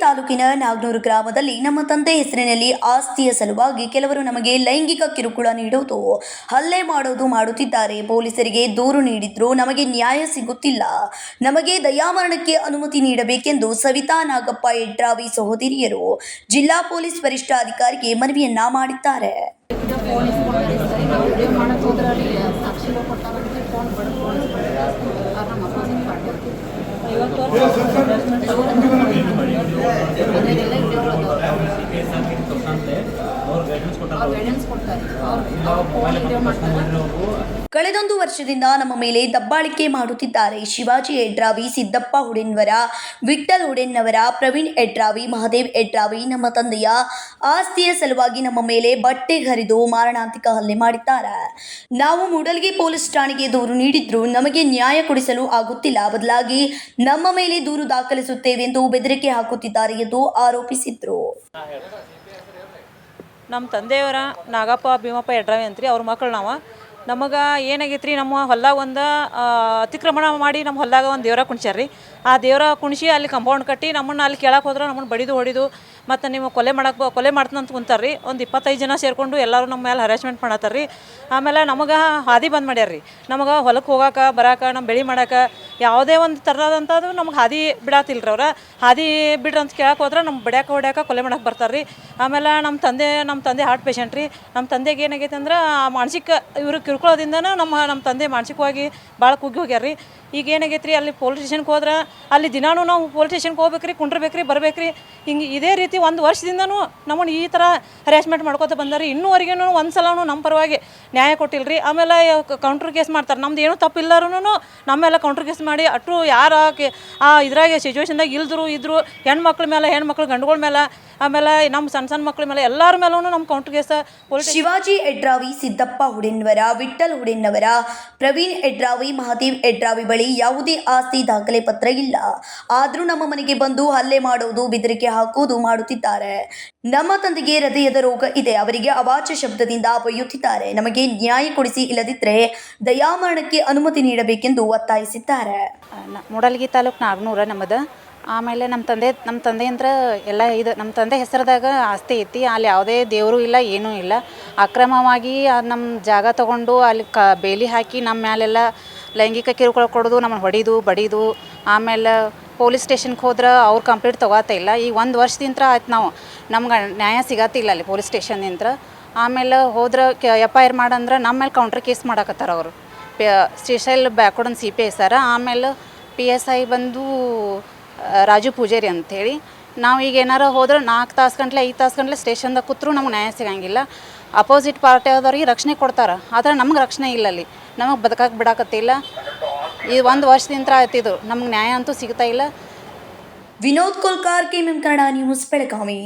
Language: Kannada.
ತಾಲೂಕಿನ ನಾಗ್ನೂರು ಗ್ರಾಮದಲ್ಲಿ ನಮ್ಮ ತಂದೆ ಹೆಸರಿನಲ್ಲಿ ಆಸ್ತಿಯ ಸಲುವಾಗಿ ಕೆಲವರು ನಮಗೆ ಲೈಂಗಿಕ ಕಿರುಕುಳ ನೀಡುವುದು ಹಲ್ಲೆ ಮಾಡೋದು ಮಾಡುತ್ತಿದ್ದಾರೆ. ಪೊಲೀಸರಿಗೆ ದೂರು ನೀಡಿದ್ರು ನಮಗೆ ನ್ಯಾಯ ಸಿಗುತ್ತಿಲ್ಲ. ನಮಗೆ ದಯಾಮರಣಕ್ಕೆ ಅನುಮತಿ ನೀಡಬೇಕೆಂದು ಸವಿತಾ ನಾಗಪ್ಪ ಯಡ್ರಾವಿ ಸಹೋದರಿಯರು ಜಿಲ್ಲಾ ಪೊಲೀಸ್ ವರಿಷ್ಠಾಧಿಕಾರಿಗೆ ಮನವಿಯನ್ನ ಮಾಡಿದ್ದಾರೆ ಫೋನ್ ಇಸ್ಕೊಂಡ್ರೆ ಸರಿ ನಾವು ವಿಡಿಯೋ ಮಾಡಕ್ಕೆ ಹೋದ್ರೆ ಅಲ್ಲಿ ಸಾಕ್ಷಿಗಳು ಕೊಟ್ಟಾರಂತೆ ಫೋನ್ ಬಡ ಫೋನ್ ಅವ್ರು ನಮ್ಮ ಅಪೋಸಿಟ್ ಪಾರ್ಟಿ ಅದರಲ್ಲೆಲ್ಲ ವಿಡಿಯೋಗಳು ಅವ್ರು ಗೈಡೆನ್ಸ್ ಕೊಡ್ತಾರೆ ಅವ್ರು ಫೋನ್ ವಿಡಿಯೋ ಮಾಡ್ತಾರೆ ಕಳೆದೊಂದು ವರ್ಷದಿಂದ ನಮ್ಮ ಮೇಲೆ ದಬ್ಬಾಳಿಕೆ ಮಾಡುತ್ತಿದ್ದಾರೆ. ಶಿವಾಜಿ ಎಡ್ರಾವಿ ಸಿದ್ದಪ್ಪ ಹುಡೆನ್ವರ ವಿಠ್ಠಲ್ ಹುಡೆನ್ನವರ ಪ್ರವೀಣ್ ಎಡ್ರಾವಿ ಮಹದೇವ್ ಎಡ್ರಾವಿ ನಮ್ಮ ತಂದೆಯ ಆಸ್ತಿಯ ಸಲುವಾಗಿ ನಮ್ಮ ಮೇಲೆ ಬಟ್ಟೆ ಹರಿದು ಮಾರಣಾಂತಿಕ ಹಲ್ಲೆ ಮಾಡಿದ್ದಾರೆ. ನಾವು ಮೂಡಲ್ಗಿ ಪೊಲೀಸ್ ಠಾಣೆಗೆ ದೂರು ನೀಡಿದ್ರು ನಮಗೆ ನ್ಯಾಯ ಕೊಡಿಸಲು ಆಗುತ್ತಿಲ್ಲ. ಬದಲಾಗಿ ನಮ್ಮ ಮೇಲೆ ದೂರು ದಾಖಲಿಸುತ್ತೇವೆ ಎಂದು ಬೆದರಿಕೆ ಹಾಕುತ್ತಿದ್ದಾರೆ ಎಂದು ಆರೋಪಿಸಿದ್ರು. ನಮ್ಮ ತಂದೆಯವರ ನಾಗಪ್ಪ, ಭೀಮಪ್ಪ ಎಡ್ರಾವಿ ಅಂತ ರೀ ಅವ್ರ ಮಕ್ಕಳು ನಾವು. ನಮಗೆ ಏನಾಗೈತ್ರಿ, ನಮ್ಮ ಹೊಲ್ದಾಗ ಒಂದು ಅತಿಕ್ರಮಣ ಮಾಡಿ ನಮ್ಮ ಹೊಲ್ದಾಗ ಒಂದು ದೇವ್ರ ಕುಣಿಸ್ಯಾರ ರೀ. ಆ ದೇವ್ರ ಕುಣಿಸಿ ಅಲ್ಲಿ ಕಂಪೌಂಡ್ ಕಟ್ಟಿ ನಮ್ಮನ್ನು ಅಲ್ಲಿ ಕೇಳಕ್ಕೆ ಹೋದ್ರೆ ನಮ್ಮನ್ನು ಬಡಿದು ಹೊಡಿದು ಮತ್ತು ನೀವು ಕೊಲೆ ಮಾಡಕ್ಕೆ ಕೊಲೆ ಮಾಡ್ತಂತ ಕುಂತಾರೆ ರೀ. ಒಂದು ಇಪ್ಪತ್ತೈದು ಜನ ಸೇರಿಕೊಂಡು ಎಲ್ಲರೂ ನಮ್ಮ ಮೇಲೆ ಹರಾಸ್ಮೆಂಟ್ ಮಾಡತ್ತಾರ ರೀ. ಆಮೇಲೆ ನಮಗೆ ಹಾದಿ ಬಂದ್ ಮಾಡ್ಯಾರ ರೀ. ನಮಗೆ ಹೊಲಕ್ಕೆ ಹೋಗಾಕ, ಬರಾಕ ನಮ್ಮ ಬೆಳೆ ಮಾಡಕ್ಕೆ ಯಾವುದೇ ಒಂದು ಥರದಂಥದ್ದು ನಮ್ಗೆ ಹಾದಿ ಬಿಡಾತಿಲ್ಲ ರೀ ಅವ್ರ. ಹಾದಿ ಬಿಡ್ರಿ ಅಂತ ಕೇಳಕ್ಕೆ ಹೋದ್ರೆ ನಮ್ಮ ಬಿಡ್ಯಾಕೆ ಹೊಡ್ಯಾಕೆ ಕೊಲೆ ಮಾಡಕ್ಕೆ ಬರ್ತಾರೆ ರೀ ಆಮೇಲೆ ನಮ್ಮ ತಂದೆ ನಮ್ಮ ತಂದೆ ಹಾರ್ಟ್ ಪೇಷಂಟ್ ರೀ. ನಮ್ಮ ತಂದೆಗೆ ಏನಾಗೈತೆ ಅಂದ್ರೆ ಆ ಮಾನಸಿಕ ಇವರು ಕಿರ್ಕೊಳ್ಳೋದಿಂದನೂ ನಮ್ಮ ನಮ್ಮ ತಂದೆ ಮಾನಸಿಕವಾಗಿ ಭಾಳ ಕುಗ್ಗಿ ಹೋಗ್ಯಾರ ರೀ. ಈಗ ಏನಾಗೈತೆ ರೀ ಅಲ್ಲಿ ಪೊಲೀಸ್ ಸ್ಟೇಷನ್ಗೆ ಹೋದ್ರೆ ಅಲ್ಲಿ ದಿನಾನೂ ನಾವು ಪೊಲೀಸ್ ಸ್ಟೇಷನ್ಗೆ ರೀ ಬರಬೇಕು ಬರ್ಬೇಕ್ರಿ. ಹಿಂಗೆ ಇದೇ ರೀತಿ ಒಂದು ವರ್ಷದಿಂದನೂ ನಮ್ಮನ್ನು ಈ ಥರ ಹರಾಸ್ಮೆಂಟ್ ಮಾಡ್ಕೋತ ಬಂದಾರೆ. ಇನ್ನೂವರೆಗೂ ಒಂದು ನಮ್ಮ ಪರವಾಗಿ ನ್ಯಾಯ ಕೊಟ್ಟಿಲ್ಲ ರೀ ಆಮೇಲೆ ಕೌಂಟ್ರ್ ಕೇಸ್ ಮಾಡ್ತಾರೆ. ನಮ್ದು ಏನೂ ತಪ್ಪಿಲ್ಲರೂ ನಮ್ಮೆಲ್ಲ ಕೌಂಟ್ರ್ ಕೇಸ್ ಮಾಡಿ ಅಟ್ರು ಯಾರು ಆ- ಇದ್ರಾಗೆ ಸಿಚುವೇಶನ್ದಾಗ ಇಲ್ದ್ರು, ಇದ್ರು, ಹೆಣ್ಮಕ್ಳ ಮೇಲೆ, ಹೆಣ್ಮಕ್ಳು ಗಂಡುಗಳ ಮೇಲೆ, ಆಮೇಲೆ ನಮ್ಮ ಸಣ್ಣ ಸಣ್ಣ ಮಕ್ಳ ಮೇಲೆ ಎಲ್ಲರ ಮೇಲೂ ನಮ್ಮ ಕೌಂಟ್ರ್ ಕೇಸ್ ಶಿವಾಜಿ ಎಡ್ರಾವಿ ಸಿದ್ದಪ್ಪ ಹುಡೆನ್ವರ ವಿಠಲ್ ಹುಡಿನ್ನವರ ಪ್ರವೀಣ್ ಎಡ್ರಾವಿ ಮಹಾದೇವ್ ಎಡ್ರಾವಿ ಬಳಿ ಯಾವುದೇ ಆಸ್ತಿ ದಾಖಲೆ ಪತ್ರ ಇಲ್ಲ. ಆದರೂ ನಮ್ಮ ಮನೆಗೆ ಬಂದು ಹಲ್ಲೆ ಮಾಡೋದು, ಬೆದರಿಕೆ ಹಾಕುವುದು ಮಾಡುತ್ತಿದ್ದಾರೆ. ನಮ್ಮ ತಂದೆಗೆ ಹೃದಯದ ರೋಗ ಇದೆ. ಅವರಿಗೆ ಅವಾಚ್ಯ ಶಬ್ದದಿಂದ ಬೈಯುತ್ತಿದ್ದಾರೆ ನಮಗೆ ನ್ಯಾಯ ಕೊಡಿಸಿ ಇಲ್ಲದಿದ್ದರೆ ದಯಾಮರಣಕ್ಕೆ ಅನುಮತಿ ನೀಡಬೇಕೆಂದು ಒತ್ತಾಯಿಸಿದ್ದಾರೆ. ಮೂಡಲಗಿ ತಾಲೂಕು ನಾಗ್ನೂರ ನಮ್ಮದು. ಆಮೇಲೆ ನಮ್ಮ ತಂದೆ ನಮ್ಮ ತಂದೆ ಅಂದ್ರೆ ಎಲ್ಲ ಇದು, ನಮ್ಮ ತಂದೆ ಹೆಸರದಾಗ ಆಸ್ತಿ ಐತಿ. ಅಲ್ಲಿ ಯಾವುದೇ ದೇವರು ಇಲ್ಲ, ಏನೂ ಇಲ್ಲ. ಅಕ್ರಮವಾಗಿ ನಮ್ಮ ಜಾಗ ತಗೊಂಡು ಅಲ್ಲಿ ಕ, ಬೇಲಿ ಹಾಕಿ ನಮ್ಮ ಮ್ಯಾಲೆಲ್ಲ ಲೈಂಗಿಕ ಕಿರುಕುಳ ಕೊಡೋದು, ನಮ್ಮನ್ನು ಹೊಡಿದು, ಬಡಿದು, ಆಮೇಲೆ ಪೊಲೀಸ್ ಸ್ಟೇಷನ್ಗೆ ಹೋದ್ರೆ ಅವ್ರು ಕಂಪ್ಲೇಂಟ್ ತೊಗೋತಾ ಇಲ್ಲ. ಈಗ ಒಂದು ವರ್ಷದಿಂದ ಆಯ್ತು ನಾವು. ನಮ್ಗೆ ನ್ಯಾಯ ಸಿಗತ್ತಿಲ್ಲ ಅಲ್ಲಿ ಪೊಲೀಸ್ ಸ್ಟೇಷನ್ನಿಂದ. ಆಮೇಲೆ ಹೋದ್ರೆ ಎಫ್ ಐ ಆರ್ ಮಾಡಂದ್ರೆ ನಮ್ಮ ಮೇಲೆ ಕೌಂಟ್ರ್ ಕೇಸ್ ಮಾಡಾಕತ್ತಾರ ಅವರು. Special backward C P S ಸರ. ಆಮೇಲೆ ಪಿ ಎಸ್ ಐ ಬಂದು ರಾಜು ಪೂಜಾರಿ ಅಂಥೇಳಿ ನಾವು ಈಗ ಏನಾರ ಹೋದ್ರೆ ನಾಲ್ಕು ತಾಸು ಗಂಟ್ಲೆ, ಐದು ತಾಸು ಗಂಟ್ಲೆ ಸ್ಟೇಷನ್ದಾಗ ಕೂತ್ರು ನಮ್ಗೆ ನ್ಯಾಯ ಸಿಗಂಗಿಲ್ಲ. ಅಪೋಸಿಟ್ ಪಾರ್ಟಿ ಆದವ್ರಿಗೆ ರಕ್ಷಣೆ ಕೊಡ್ತಾರೆ. ಆದರೆ ನಮ್ಗೆ ರಕ್ಷಣೆ ಇಲ್ಲ ಅಲ್ಲಿ. ನಮಗೆ ಬದುಕಕ್ಕೆ ಬಿಡಾಕತ್ತಿಲ್ಲ ಈ ಒಂದು ವರ್ಷದಿಂದ ಆಯ್ತಿದ್ರು ನಮ್ಗೆ ನ್ಯಾಯ ಅಂತೂ ಸಿಗ್ತಾ ಇಲ್ಲ. Vinod Kolkar KMM Kannada news, Belagavi.